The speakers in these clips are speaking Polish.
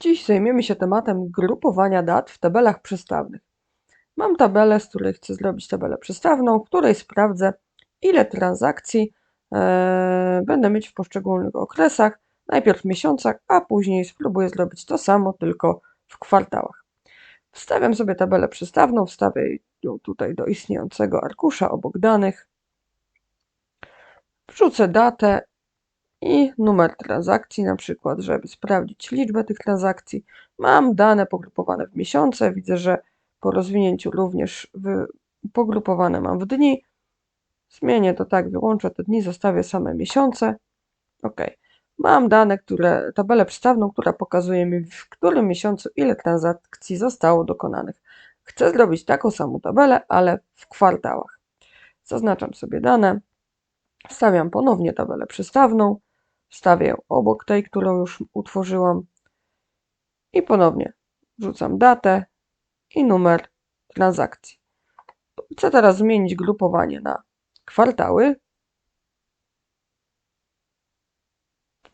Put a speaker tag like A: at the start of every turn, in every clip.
A: Dziś zajmiemy się tematem grupowania dat w tabelach przestawnych. Mam tabelę, z której chcę zrobić tabelę przestawną, w której sprawdzę, ile transakcji e, będę mieć w poszczególnych okresach, najpierw w miesiącach, a później spróbuję zrobić to samo, tylko w kwartałach. Wstawiam sobie tabelę przestawną, wstawię ją tutaj do istniejącego arkusza obok danych. Wrzucę datę i numer transakcji, na przykład, żeby sprawdzić liczbę tych transakcji. Mam dane pogrupowane w miesiące, widzę, że po rozwinięciu również w, pogrupowane mam w dni. Zmienię to tak, wyłączę te dni, zostawię same miesiące. OK. Mam dane, które, tabelę przystawną, która pokazuje mi w którym miesiącu ile transakcji zostało dokonanych. Chcę zrobić taką samą tabelę, ale w kwartałach. Zaznaczam sobie dane, wstawiam ponownie tabelę przystawną, wstawię obok tej, którą już utworzyłam i ponownie wrzucam datę i numer transakcji. Chcę teraz zmienić grupowanie na kwartały.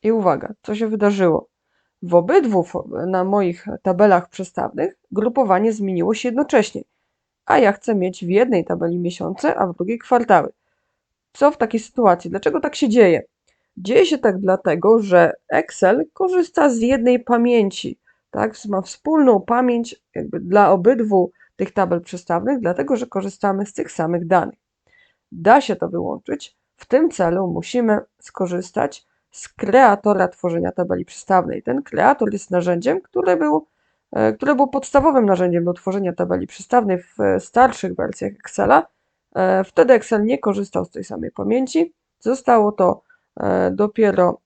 A: I uwaga, co się wydarzyło? W obydwu na moich tabelach przestawnych grupowanie zmieniło się jednocześnie, a ja chcę mieć w jednej tabeli miesiące, a w drugiej kwartały. Co w takiej sytuacji? Dlaczego tak się dzieje? Dzieje się tak dlatego, że Excel korzysta z jednej pamięci, tak? Ma wspólną pamięć jakby dla obydwu tych tabel przestawnych, dlatego że korzystamy z tych samych danych. Da się to wyłączyć. W tym celu musimy skorzystać z kreatora tworzenia tabeli przestawnej. Ten kreator jest narzędziem, które było, e, które było podstawowym narzędziem do tworzenia tabeli przestawnej w starszych wersjach Excela. E, wtedy Excel nie korzystał z tej samej pamięci. Zostało to dopiero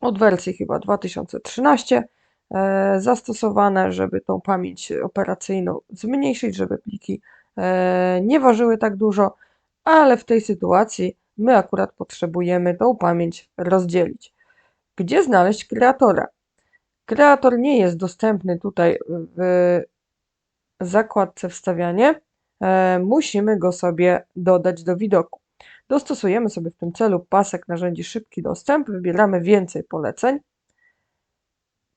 A: od wersji chyba 2013 zastosowane, żeby tą pamięć operacyjną zmniejszyć, żeby pliki nie ważyły tak dużo, ale w tej sytuacji my akurat potrzebujemy tą pamięć rozdzielić. Gdzie znaleźć kreatora? Kreator nie jest dostępny tutaj w zakładce wstawianie. E, musimy go sobie dodać do widoku. Dostosujemy sobie w tym celu pasek narzędzi szybki dostęp, wybieramy więcej poleceń.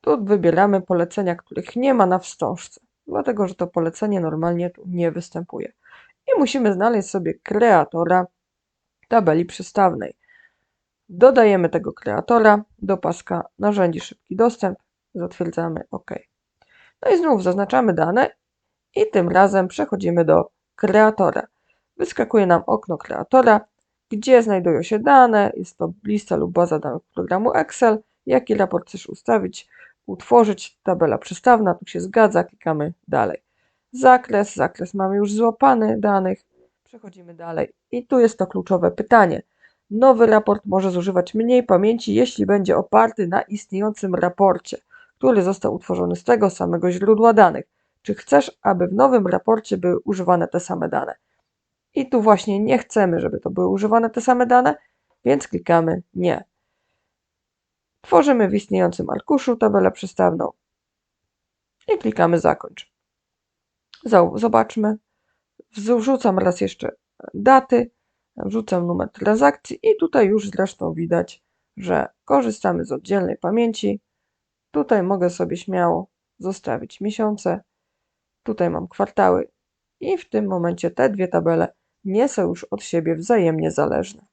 A: Tu wybieramy polecenia, których nie ma na wstążce, dlatego że to polecenie normalnie tu nie występuje. I musimy znaleźć sobie kreatora tabeli przystawnej. Dodajemy tego kreatora do paska narzędzi szybki dostęp, zatwierdzamy OK. No i znów zaznaczamy dane i tym razem przechodzimy do kreatora. Wyskakuje nam okno kreatora, gdzie znajdują się dane, jest to lista lub baza danych programu Excel, jaki raport chcesz ustawić, utworzyć, tabela przystawna, tu się zgadza, klikamy dalej. Zakres, zakres mamy już złapany danych, Przechodzimy dalej. I tu jest to kluczowe pytanie. Nowy raport może zużywać mniej pamięci, jeśli będzie oparty na istniejącym raporcie, który został utworzony z tego samego źródła danych. Czy chcesz, aby w nowym raporcie były używane te same dane? I tu właśnie nie chcemy, żeby to były używane te same dane, więc klikamy nie. Tworzymy w istniejącym arkuszu tabelę przystawną i klikamy zakończ. Zobaczmy, Wrzucam raz jeszcze daty, wrzucam numer transakcji i tutaj już zresztą widać, że korzystamy z oddzielnej pamięci. Tutaj mogę sobie śmiało zostawić miesiące, tutaj mam kwartały i w tym momencie te dwie tabele nie są już od siebie wzajemnie zależne.